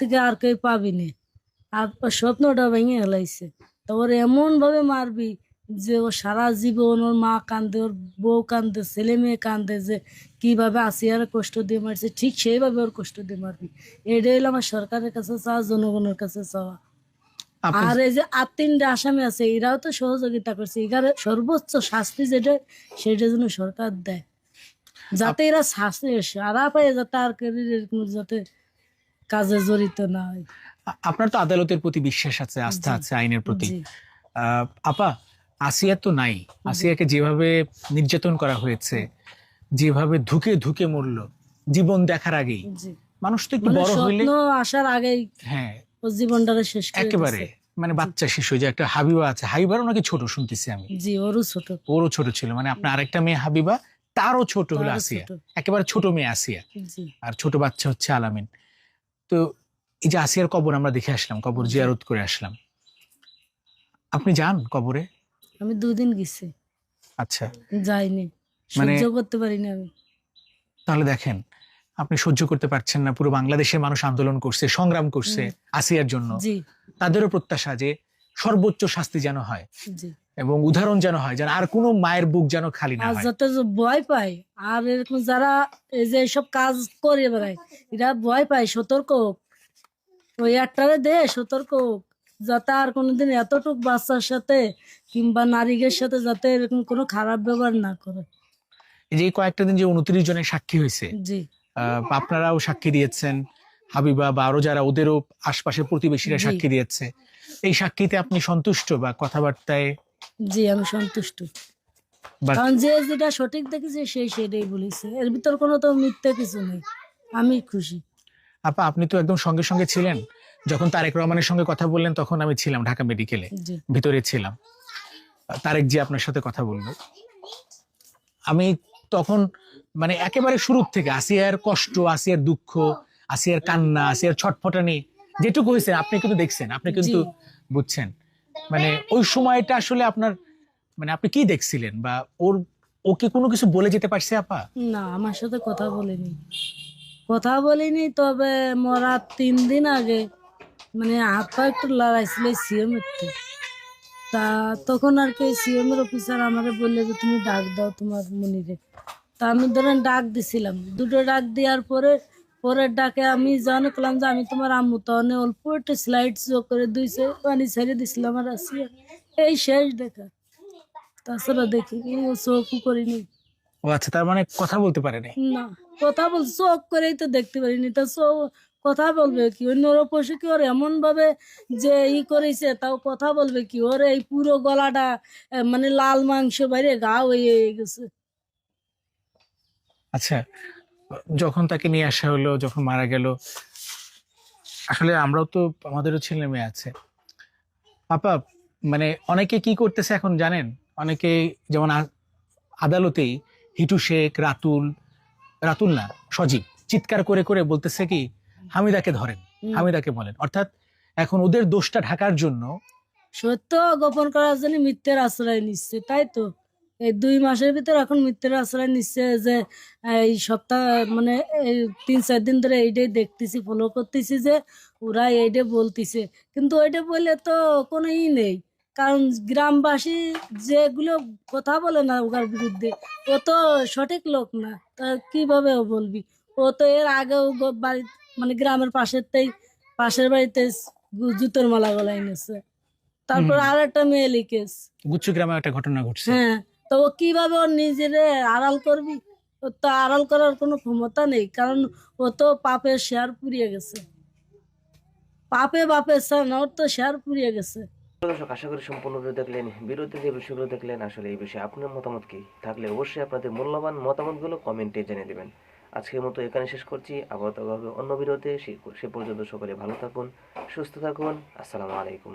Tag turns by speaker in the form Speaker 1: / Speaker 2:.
Speaker 1: থেকে আর কেউ পাবি না আর ওর স্বপ্নটা ভেঙে হেলাইছে তো ওর এমন ভাবে মারবি যে ও সারা জীবন ওর মা কান্দে ওর বউ কান্দে ছেলে মেয়ে কান্দে যে কীভাবে আসিয়ার কষ্ট দিয়ে মারছে ঠিক সেইভাবে ওর কষ্ট দিয়ে মারবি। এটাই হলো আমার সরকারের কাছে চাওয়া জনগণের কাছে চাওয়া। আর এই যে আর তিনটা আসামি আছে এরাও তো সহযোগিতা করছে। এখানে সর্বোচ্চ শাস্তি যেটা সেটা যেন সরকার দেয়। যাতে এরা শাস্তি সারা পায় যাতে আর কেউ যাতে কাজে জড়িত না হয়
Speaker 2: আপনার তো আদালতের প্রতি বিশ্বাস আছে আস্থা আছে আইনের প্রতি। আপা আসিয়া তো নাই। আসিয়াকে যেভাবে নির্যাতন করা হয়েছে যেভাবে ধুকে ধুকে মরল জীবন দেখার আগেই। মানুষ তো একটু
Speaker 1: মানে
Speaker 2: বড় হইলে
Speaker 1: আসার আগেই
Speaker 2: হ্যাঁ।
Speaker 1: ও জীবনটারে শেষ করে
Speaker 2: একেবারে। মানে বাচ্চা শিশু যে একটা হাবিবা আছে। হাবিবারও নাকি ছোট শুনতেছি আমি।
Speaker 1: জি ওরও ছোট।
Speaker 2: ওরও ছোট ছিল। মানে আপনার আরেকটা মেয়ে হাবিবা তারও ছোট হলো আসিয়া। একেবারে ছোট মেয়ে আসিয়া। আর ছোট বাচ্চা হচ্ছে আলামিন। তো এই যে আসিয়ার কবর আমরা দেখে আসলাম কবর জিয়ারত করে আসলাম। আপনি যান কবরে?
Speaker 1: আমি দুদিন গেছি।
Speaker 2: আচ্ছা।
Speaker 1: যাইনি।
Speaker 2: মানে-
Speaker 1: সহ্য করতে পারিনি আমি।
Speaker 2: তাহলে দেখেন আপনি সহ্য করতে পারছেন না পুরো বাংলাদেশের মানুষ আন্দোলন করছে সংগ্রাম করছে আসিয়ার জন্য।
Speaker 1: জি।
Speaker 2: তাদেরও প্রত্যাশা যে সর্বোচ্চ শাস্তি যেন হয়।
Speaker 1: জি।
Speaker 2: এবং উদাহরণ যেন হয় যেন আর কোনো মায়ের বুক যেন খালি না
Speaker 1: আর যাতে ভয় পায় আর এরকম যারা এই যে সব কাজ করে বেড়ায় এরা ভয় পায় সতর্ক ওই একটারে দে সতর্ক যাতে আর কোনোদিন এতটুক বাচ্চার সাথে কিংবা নারীদের সাথে যাতে এরকম কোনো খারাপ ব্যবহার না করে।
Speaker 2: এই যে কয়েকটা দিন যে উনত্রিশ জনের সাক্ষী হয়েছে আপনারাও সাক্ষী দিয়েছেন হাবিবা বা আরও যারা ওদেরও আশপাশের প্রতিবেশীরা সাক্ষী দিয়েছে। এই সাক্ষীতে আপনি সন্তুষ্ট বা কথাবার্তায়
Speaker 1: জি আমি সন্তুষ্ট। কারণ যে যেটা সঠিক দেখেছে সেই সেটাই বলেছে। এর ভিতর কোনো তো মিথ্যে কিছু নেই। আমি খুশি।
Speaker 2: আপা আপনি তো একদম সঙ্গে সঙ্গে ছিলেন। যখন তারেক রহমানের সঙ্গে কথা বললেন তখন আমি ছিলাম ঢাকা মেডিকেলে। ভিতরে ছিলাম। তারেক জি আপনার সাথে কথা বলল। আমি তখন মানে একেবারে শুরুর থেকে আসিয়ার কষ্ট আসিয়ার দুঃখ আসিয়ার কান্না আসিয়ার ছটফটানি যেটুকু হয়েছে আপনি কিন্তু দেখছেন আপনি কিন্তু বুঝছেন। মানে ওই সময়টা আসলে আপনার মানে আপনি কি দেখছিলেন? বা ওর ওকে কোনো কিছু বলে যেতে পারছে আপা?
Speaker 1: না আমার সাথে কথা বলেনি। কথা বলিনি তবে মরার তিন দিন আগে মানে হাত পা একটু লড়াইছিল সিএম একটু তা। তখন আর কি সিএম এর অফিসার আমাকে বললে যে তুমি ডাক দাও তোমার মনিরে। তা আমি ধরেন ডাক দিছিলাম। দুটো ডাক দেওয়ার পরে পরের ডাকে আমি জানো করলাম যে আমি তোমার আম্মু তখন অল্প একটু স্লাইড শো করে দুইছে পানি ছেড়ে দিছিলাম আর আসিয়া এই শেষ দেখা। তাছাড়া ও চোখও করিনি।
Speaker 2: ও আচ্ছা তার মানে কথা বলতে পারে
Speaker 1: না কথা বল চোখ করেই তো দেখতে পারিনি। তা চোখ কথা বলবে কি? ওই নরপশু কি ওর এমন ভাবে যে ই করেছে তাও কথা বলবে কি? ওর এই পুরো গলাটা মানে লাল মাংস বাইরে গা হয়ে গেছে।
Speaker 2: আচ্ছা যখন তাকে নিয়ে আসা হলো যখন মারা গেল আসলে আমরাও তো আমাদেরও ছেলে মেয়ে আছে। পাপা মানে অনেকে কি করতেছে এখন জানেন? অনেকে যেমন আদালতেই হিটু শেখ রাতুল রাতুল না সজীব চিৎকার করে করে বলতেছে কি হামিদাকে ধরেন হামিদাকে বলেন। অর্থাৎ এখন ওদের দোষটা ঢাকার জন্য
Speaker 1: সত্য গোপন করার জন্য মিথ্যের আশ্রয় নিচ্ছে তাই তো? এই দুই মাসের ভিতরে এখন মিথ্যের আশ্রয় নিচ্ছে যে এই সপ্তাহ মানে তিন চার দিন ধরে এইটাই দেখতেছি ফলো করতেছি যে ওরা এইটা বলতেছে। কিন্তু ওইটা বললে তো কোনো ই নেই। কারণ গ্রামবাসী যেগুলো কথা বলে না ওর বিরুদ্ধে ও তো সঠিক লোক না তা কীভাবে ও বলবি? ও তো এর আগেও বাড়ি মানে গ্রামের পাশেরতেই পাশের বাড়িতে জুতোর মালা গলায় এনেছে। তারপর আর একটা মেয়ে লিখেস
Speaker 2: গুচ্ছ গ্রামে একটা ঘটনা ঘটছে।
Speaker 1: হ্যাঁ। তো ও কীভাবে ওর নিজেরে আড়াল করবি? ওর তো আড়াল করার কোনো ক্ষমতা নেই, কারণ ও তো পাপের শেয়ার পুড়িয়ে গেছে। পাপে বাপের স্যার না, ওর তো শেয়ার পুড়িয়ে গেছে।
Speaker 3: দর্শক, আশা করি সম্পূর্ণ ভিডিও দেখলেন বিরোধী যে বিষয়গুলো দেখলেন। আসলে এই বিষয়ে আপনার মতামত কি? থাকলে অবশ্যই আপনাদের মূল্যবান মতামতগুলো কমেন্টে জেনে দেবেন। আজকের মতো এখানে শেষ করছি। আবার হবে অন্য সে সে পর্যন্ত সকলে ভালো থাকুন, সুস্থ থাকুন। আসসালামু আলাইকুম।